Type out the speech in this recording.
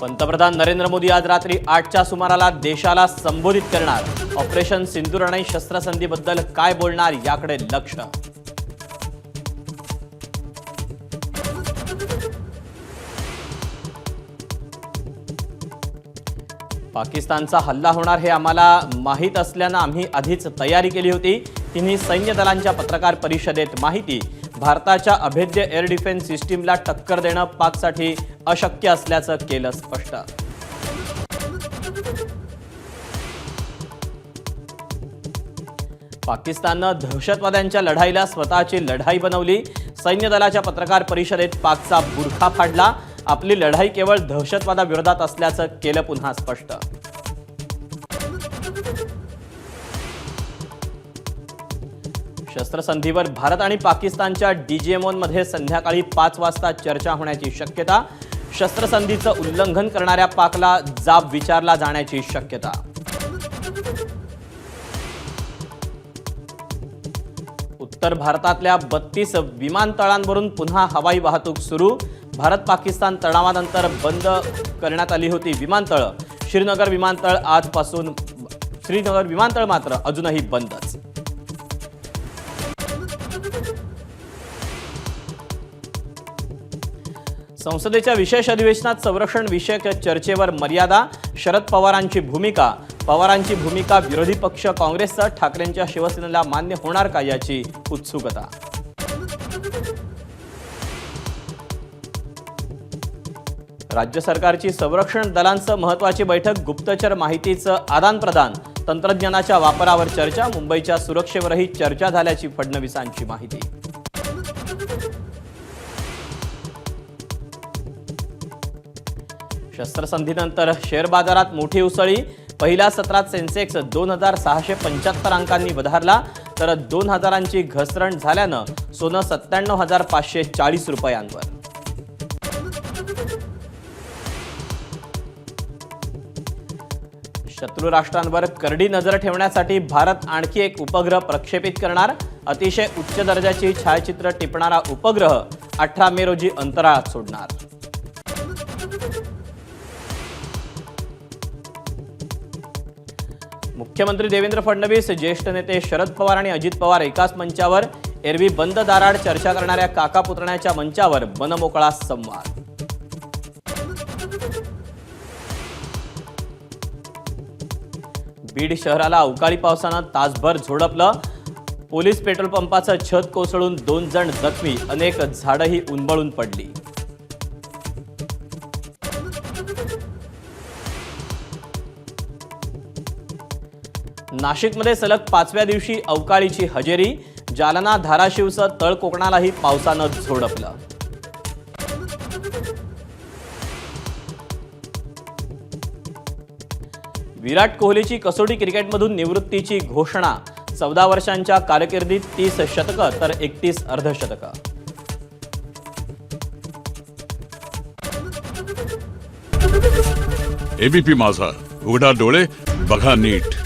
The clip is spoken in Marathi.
पंतप्रधान नरेंद्र मोदी आज रात्री आठच्या सुमाराला देशाला संबोधित करणार. ऑपरेशन सिंदूर आणि शस्त्रसंधीबद्दल काय बोलणार याकडे लक्ष. पाकिस्तानचा हल्ला होणार हे आम्हाला माहीत असल्यानं आम्ही आधीच तयारी केली होती. तिन्ही सैन्य दलांच्या पत्रकार परिषदेत माहिती भारताच्या अभेद्य एअर डिफेन्स सिस्टीमला टक्कर देणं पाकसाठी अशक्य असल्याचं केलं स्पष्ट. पाकिस्ताननं दहशतवाद्यांच्या लढाईला स्वतःची लढाई बनवली. सैन्य दलाच्या पत्रकार परिषदेत पाकचा बुरखा फाडला. आपली लढाई केवळ दहशतवादाविरोधात असल्याचं केलं पुन्हा स्पष्ट. शस्त्रसंधीवर भारत आणि पाकिस्तानच्या डीजीएमओमध्ये संध्याकाळी पाच वाजता चर्चा होण्याची शक्यता शस्त्रसंधीचं उल्लंघन करणाऱ्या पाकला जाब विचारला जाण्याची शक्यता. उत्तर भारतातल्या बत्तीस विमानतळांवरून पुन्हा हवाई वाहतूक सुरू भारत पाकिस्तान तणावानंतर बंद करण्यात आली होती विमानतळं. श्रीनगर विमानतळ आजपासून श्रीनगर विमानतळ मात्र अजूनही बंदच. संसदेच्या विशेष अधिवेशनात संरक्षण विषयक चर्चेवर मर्यादा शरद पवारांची भूमिका पवारांची भूमिका विरोधी पक्ष काँग्रेसचा ठाकरेंच्या शिवसेनेला मान्य होणार का याची उत्सुकता? राज्य सरकारची संरक्षण दलांचं महत्त्वाची बैठक गुप्तचर माहितीचं आदानप्रदान तंत्रज्ञानाच्या वापरावर चर्चा मुंबईच्या सुरक्षेवरही चर्चा झाल्याची फडणवीसांची माहिती. शस्त्रसंधीनंतर शेअर बाजारात मोठी उसळी. पहिल्या सत्रात सेन्सेक्स दोन हजार सहाशे पंच्याहत्तर अंकांनी वधारला तर दोन हजारांची घसरण झाल्यानं सोनं सत्त्याण्णव हजार पाचशे चाळीस रुपयांवर. शत्रू राष्ट्रांवर करडी नजर ठेवण्यासाठी भारत आणखी एक उपग्रह प्रक्षेपित करणार. अतिशय उच्च दर्जाची छायाचित्र टिपणारा उपग्रह अठरा मे रोजी अंतराळात सोडणार. मुख्यमंत्री देवेंद्र फडणवीस ज्येष्ठ नेते शरद पवार आणि अजित पवार एकाच मंचावर. एरवी बंद दाराड चर्चा करणाऱ्या काका पुतण्याच्या मंचावर मनमोकळा संवाद. बीड शहराला अवकाळी पावसानं तासभर झोडपलं. पोलीस पेट्रोल पंपाचं छत कोसळून दोन जण जखमी अनेक झाडंही उन्मळून पडली. नाशिकमध्ये सलग पाचव्या दिवशी अवकाळीची हजेरी जालना धाराशिवचं तळ कोकणालाही पावसानं झोडपलं. विराट कोहलीची कसोटी क्रिकेटमधून निवृत्तीची घोषणा. चौदा वर्षांच्या कारकिर्दीत तीस शतकं तर एकतीस अर्धशतकं एबीपी माझा. उघडा डोळे बघा नीट.